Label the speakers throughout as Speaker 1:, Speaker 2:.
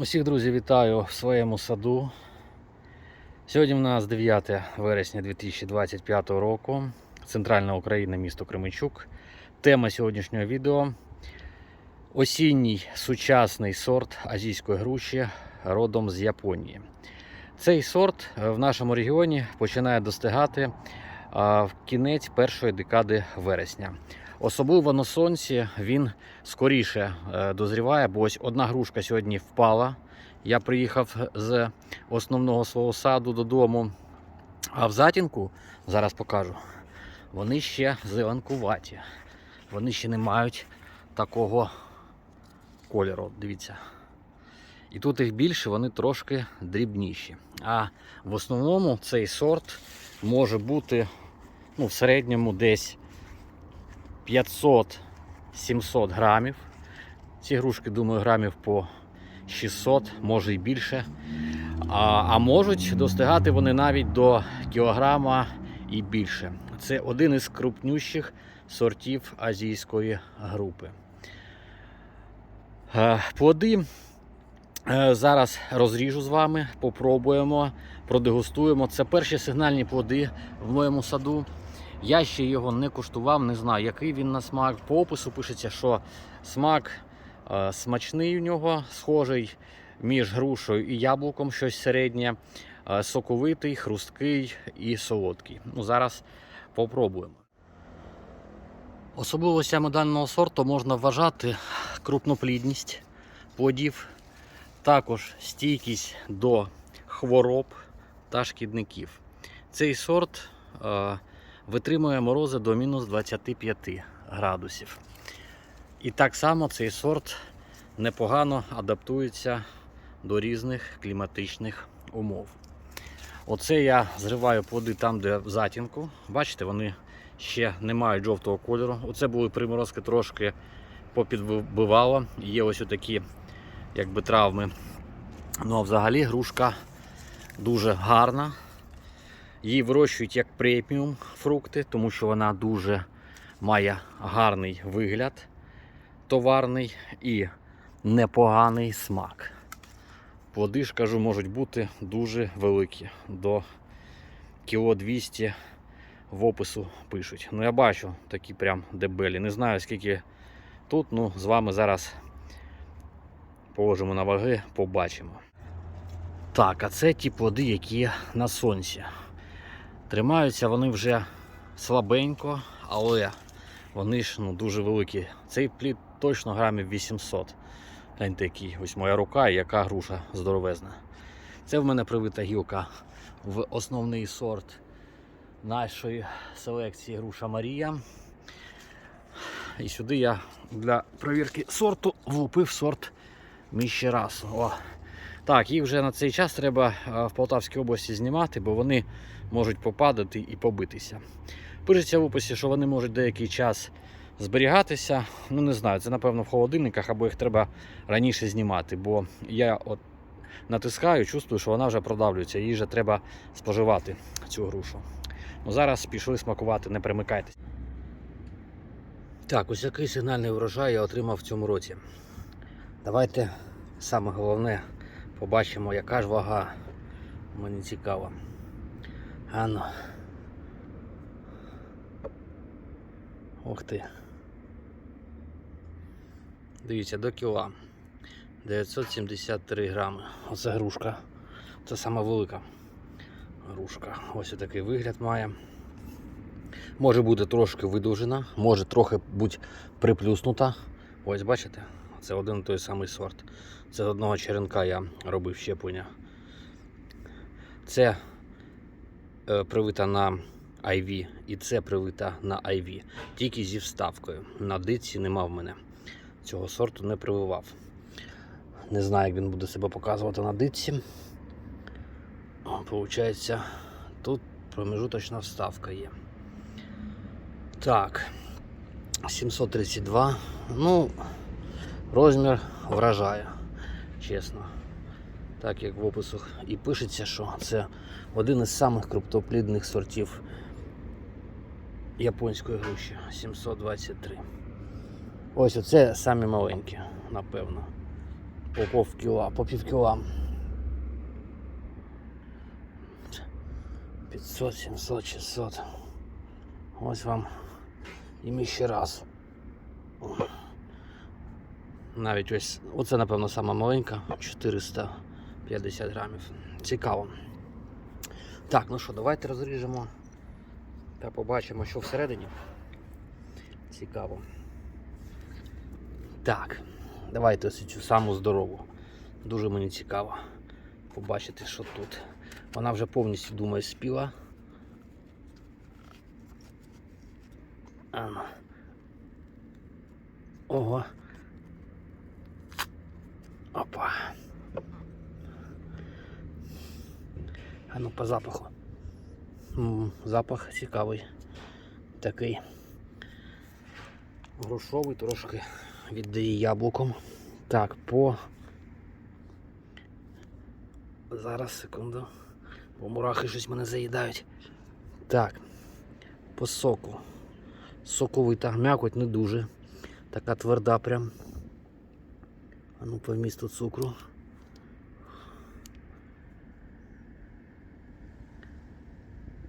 Speaker 1: Усіх друзі вітаю в своєму саду. Сьогодні в нас 9 вересня 2025 року. Центральна Україна, місто Кременчук. Тема сьогоднішнього відео осінній сучасний сорт азійської груші родом з Японії. Цей сорт в нашому регіоні починає достигати в кінець першої декади вересня. Особливо на сонці він скоріше е, дозріває, бо ось одна грушка сьогодні впала. Я приїхав з основного свого саду додому. А в затінку, зараз покажу, вони ще зеленкуваті. Вони ще не мають такого кольору. Дивіться. І тут їх більше, вони трошки дрібніші. А в основному цей сорт може бути ну, в середньому десь 500-700 грамів. Ці грушки, думаю, грамів по 600, може і більше. А, а можуть достигати вони навіть до кілограма і більше. Це один із крупнющих сортів азійської групи. Е, Плоди е, зараз розріжу з вами, попробуємо, продегустуємо. Це перші сигнальні плоди в моєму саду. Я ще його не куштував, не знаю, який він на смак. По опису пишеться, що смак е, смачний у нього, схожий між грушею і яблуком, щось середнє, е, соковитий, хрусткий і солодкий. Ну, зараз попробуємо. Особливостями даного сорту можна вважати крупноплідність плодів, також стійкість до хвороб та шкідників. Цей сорт е, витримує морози до мінус 25 градусів. І так само цей сорт непогано адаптується до різних кліматичних умов. Оце я зриваю плоди там, де в затінку. Бачите, вони ще не мають жовтого кольору. Оце були приморозки трошки попідбивало. Є ось такі якби травми. Ну а взагалі грушка дуже гарна. Її вирощують як преміум фрукти, тому що вона дуже має гарний вигляд товарний і непоганий смак. Плоди ж кажу, можуть бути дуже великі. До кіло 200 в опису пишуть. Ну я бачу такі прям дебелі. Не знаю скільки тут, ну з вами зараз положимо на ваги, побачимо. Так, а це ті плоди, які на сонці. Тримаються вони вже слабенько, але вони ж ну, дуже великі. Цей плід точно грамів 800. Гляньте, який ось моя рука і яка груша здоровезна. Це в мене привита гілка в основний сорт нашої селекції груша Марія. І сюди я для перевірки сорту влупив сорт Міщерасу. О. Так, їх вже на цей час треба е, в Полтавській області знімати, бо вони можуть попадати і побитися. Пишеться в описі, що вони можуть деякий час зберігатися. Ну, не знаю, це напевно в холодильниках, або їх треба раніше знімати, бо я от натискаю, чувствую, що вона вже продавлюється, їй вже треба споживати цю грушу. Ну, Зараз пішли смакувати, не примикайтесь. Так, ось який сигнальний врожай я отримав в цьому році. Давайте саме головне побачимо, яка ж вага. Мені цікаво. Ану. Ух ти. Дивіться, до кіла. 973 грами. Оце грушка. Це сама велика грушка. Ось такий вигляд має. Може бути трошки видовжена, може трохи бути приплюснута. Ось бачите? Це один той самий сорт. Це з одного черенка я робив щеплення. Це е, привита на IV і це привита на IV. Тільки зі вставкою. На диці нема в мене. Цього сорту не прививав. Не знаю, як він буде себе показувати на дитці. Получається, тут промежуточна вставка є. Так, 732. Ну, розмір вражає, чесно. Так як в опису і пишеться, що це один із самих круптоплідних сортів японської груші 723. Ось оце самі маленькі, напевно. по пів кіла, по пів кіла. 500, 700, 600. Ось вам і ще раз. Навіть ось, оце, напевно, сама маленька, 450 грамів. Цікаво. Так, ну що, давайте розріжемо та побачимо, що всередині. Цікаво. Так, давайте ось цю саму здорову. Дуже мені цікаво побачити, що тут. Вона вже повністю, думаю, спіла. Ого. Опа. А ну по запаху. Запах цікавий. Такий грушовий, трошки віддає яблуком. Так, по. Зараз, секунду. Бо мурахи щось мене заїдають. Так. По соку. Соковита, м'якоть не дуже. Така тверда прям. А ну по вмісту цукру.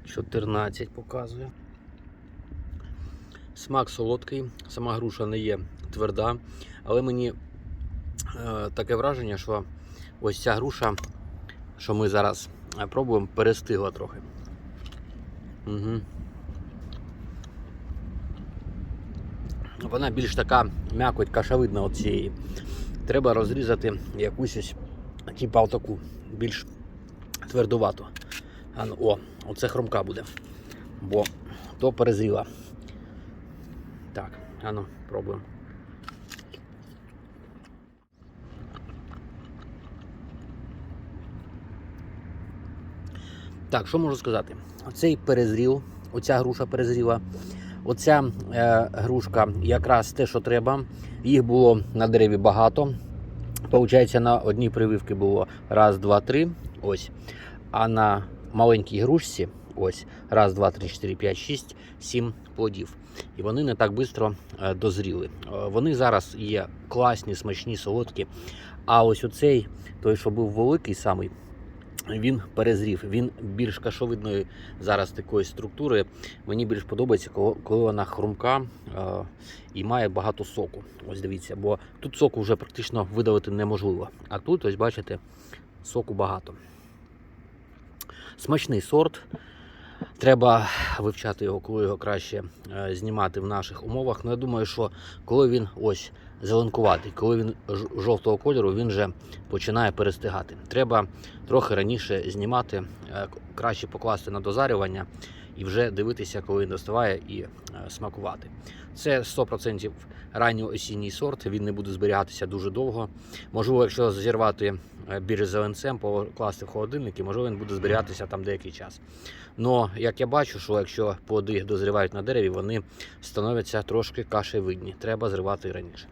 Speaker 1: Чотирнадцять показує. Смак солодкий, сама груша не є тверда, але мені е, таке враження, що ось ця груша, що ми зараз е, пробуємо, перестигла трохи. Угу. Вона більш така м'якоть кашавидна от цієї. Треба розрізати якусь ось типа таку більш твердувату. Ну, О, оце хромка буде. Бо то перезріла. Так, а ну, пробуємо. Так, що можу сказати? Оцей перезрів, оця груша перезріла. Оця е, грушка якраз те, що треба. Їх було на дереві багато. Получається, на одній прививці було раз, два, три. Ось. А на маленькій грушці ось раз, два, три, чотири, п'ять, шість, сім плодів. І вони не так швидко е, дозріли. Е, Вони зараз є класні, смачні, солодкі. А ось оцей, той, що був великий самий, він перезрів. Він більш кашовидної зараз такої структури. Мені більш подобається, коли вона хрумка е, і має багато соку. Ось дивіться, бо тут соку вже практично видавити неможливо. А тут, ось бачите, соку багато. Смачний сорт. Треба вивчати його, коли його краще е, знімати в наших умовах. Ну, я думаю, що коли він ось зеленкуватий, коли він жовтого кольору, він вже починає перестигати. Треба трохи раніше знімати, е, краще покласти на дозарювання і вже дивитися, коли він доставає і е, смакувати. Це 100% ранньоосінній сорт, він не буде зберігатися дуже довго. Можливо, якщо зірвати е, більш зеленцем, покласти в холодильник, і, можливо, він буде зберігатися там деякий час. Но як я бачу, що якщо плоди дозрівають на дереві, вони становляться трошки кашевидні. Треба зривати раніше.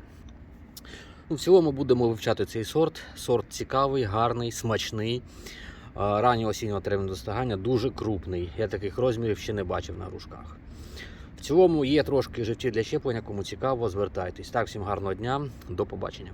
Speaker 1: Ну, в цілому будемо вивчати цей сорт. Сорт цікавий, гарний, смачний. Раннього осіннього терміну достигання дуже крупний. Я таких розмірів ще не бачив на грушках. В цілому є трошки житті для щеплення, кому цікаво, звертайтесь. Так, всім гарного дня, до побачення.